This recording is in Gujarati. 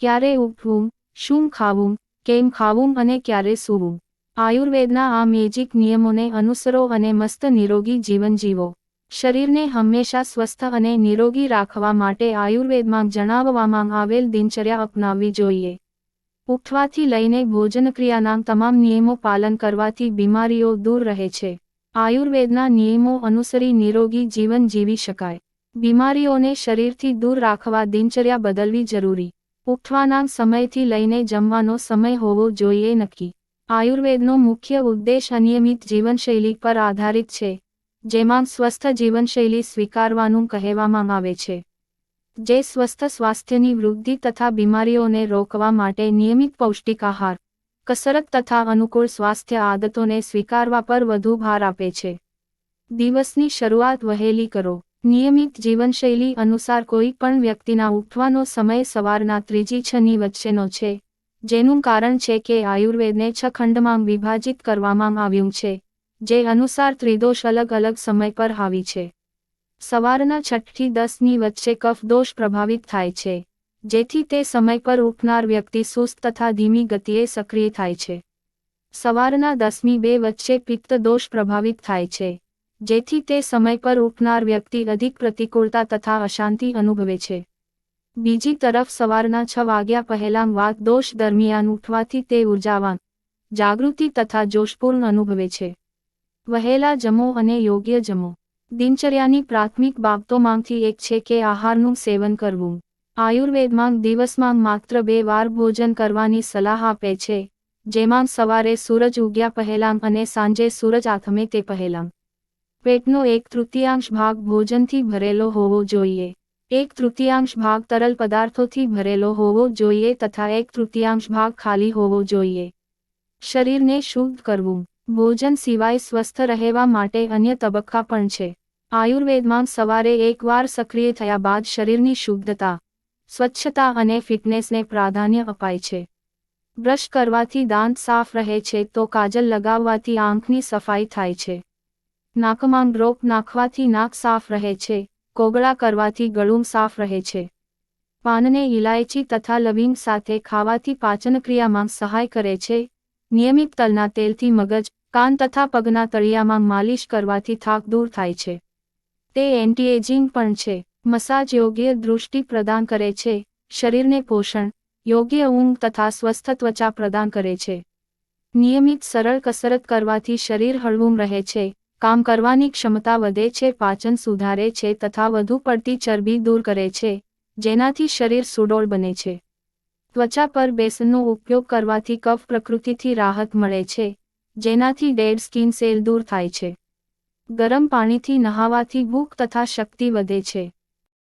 ક્યારે ઉઠવું, શું ખાવું, કેમ ખાવું અને ક્યારે સૂવું. આયુર્વેદના આ મેજિક નિયમોને અનુસરો અને મસ્ત નિરોગી જીવન જીવો. શરીરને હંમેશા સ્વસ્થ અને નિરોગી રાખવા માટે આયુર્વેદમાં જણાવવામાં આવેલ દિનચર્યા અપનાવવી જોઈએ. ઉઠવાથી લઈને ભોજનક્રિયાના તમામ નિયમો પાલન કરવાથી બીમારીઓ દૂર રહે છે. આયુર્વેદના નિયમો અનુસરી નિરોગી જીવન જીવી શકાય. બીમારીઓને શરીરથી દૂર રાખવા દિનચર્યા બદલવી જરૂરી. ઉઠવાના સમયથી લઈને જમવાનો સમય હોવો જોઈએ નક્કી. આયુર્વેદનો મુખ્ય ઉદ્દેશ અનિયમિત જીવનશૈલી પર આધારિત છે, જેમાં સ્વસ્થ જીવનશૈલી સ્વીકારવાનું કહેવામાં આવે છે. જે સ્વસ્થ સ્વાસ્થ્યની વૃદ્ધિ તથા બીમારીઓને રોકવા માટે નિયમિત પૌષ્ટિક આહાર કસરત તથા અનુકૂળ સ્વાસ્થ્ય આદતોને સ્વીકારવા પર વધુ ભાર આપે છે. દિવસની શરૂઆત વહેલી કરો. નિયમિત જીવનશૈલી અનુસાર કોઈ પણ વ્યક્તિના ઉઠવાનો સમય સવારના ત્રીજી છની વચ્ચેનો છે, જેનું કારણ છે કે આયુર્વેદને છ ખંડમાં વિભાજિત કરવામાં આવ્યું છે, જે અનુસાર ત્રિદોષ અલગ અલગ સમય પર આવી છે. સવારના છઠથી દસની વચ્ચે કફ દોષ પ્રભાવિત થાય છે, જેથી તે સમય પર ઉઠનાર વ્યક્તિ સુસ્ત તથા ધીમી ગતિએ સક્રિય થાય છે. સવારના દસમી બે વચ્ચે પિત્ત દોષ પ્રભાવિત થાય છે જેથી તે સમય પર ઉઠનાર વ્યક્તિ અધિક પ્રતિકૂળતા તથા અશાંતિ અનુભવે છે. બીજી તરફ સવારના છ વાગ્યા પહેલાં વાત દોષ દરમિયાન ઉઠવાથી તે ઉર્જાવાન, જાગૃતિ તથા જોશપૂર્ણ અનુભવે છે. વહેલા જમો અને યોગ્ય જમો. દિનચર્યાની પ્રાથમિક બાબતોમાંથી એક છે કે આહારનું સેવન કરવું. આયુર્વેદમાં દિવસમાં માત્ર બે વાર ભોજન કરવાની સલાહ આપે છે, જેમાં સવારે સૂરજ ઉગ્યા પહેલાં અને સાંજે સૂરજ આથમે તે પહેલાં. પેટનો એક તૃતીયાંશ ભાગ ભોજનથી ભરેલો હોવો જોઈએ. એક તૃતીયાંશ ભાગ તરલ પદાર્થોથી ભરેલો હોવો જોઈએ તથા એક તૃતીયાંશ ભાગ ખાલી હોવો જોઈએ. શરીરને શુદ્ધ કરવું. ભોજન સિવાય સ્વસ્થ રહેવા માટે અન્ય તબક્કા પણ છે. આયુર્વેદમાં સવારે એકવાર સક્રિય થયા બાદ શરીરની શુદ્ધતા, સ્વચ્છતા અને ફિટનેસને પ્રાધાન્ય અપાય છે. બ્રશ કરવાથી દાંત સાફ રહે છે તો કાજલ લગાવવાથી આંખની સફાઈ થાય છે. નાકમાં ડ્રોપ નાખવાથી નાક સાફ રહે છે, કોગળા કરવાથી ગળું સાફ રહે છે. પાનને ઇલાયચી તથા લવિંગ સાથે ખાવાથી પાચનક્રિયામાં સહાય કરે છે. નિયમિત તલના તેલથી મગજ, કાન તથા પગના તળિયામાં માલિશ કરવાથી થાક દૂર થાય છે. તે એન્ટીએજિંગ પણ છે. મસાજ યોગ્ય દૃષ્ટિ પ્રદાન કરે છે. શરીરને પોષણ, યોગ્ય ઊંઘ તથા સ્વસ્થ ત્વચા પ્રદાન કરે છે. નિયમિત સરળ કસરત કરવાથી શરીર હળવું રહે છે. કામ કરવાની ક્ષમતા વધે છે, પાચન સુધારે છે તથા વધુ પડતી ચરબી દૂર કરે છે, જેનાથી શરીર સુડોળ બને છે. ત્વચા પર બેસનનો ઉપયોગ કરવાથી કફ પ્રકૃતિથી રાહત મળે છે, જેનાથી ડેડ સ્કિન સેલ દૂર થાય છે. ગરમ પાણીથી નહાવાથી ભૂખ તથા શક્તિ વધે છે.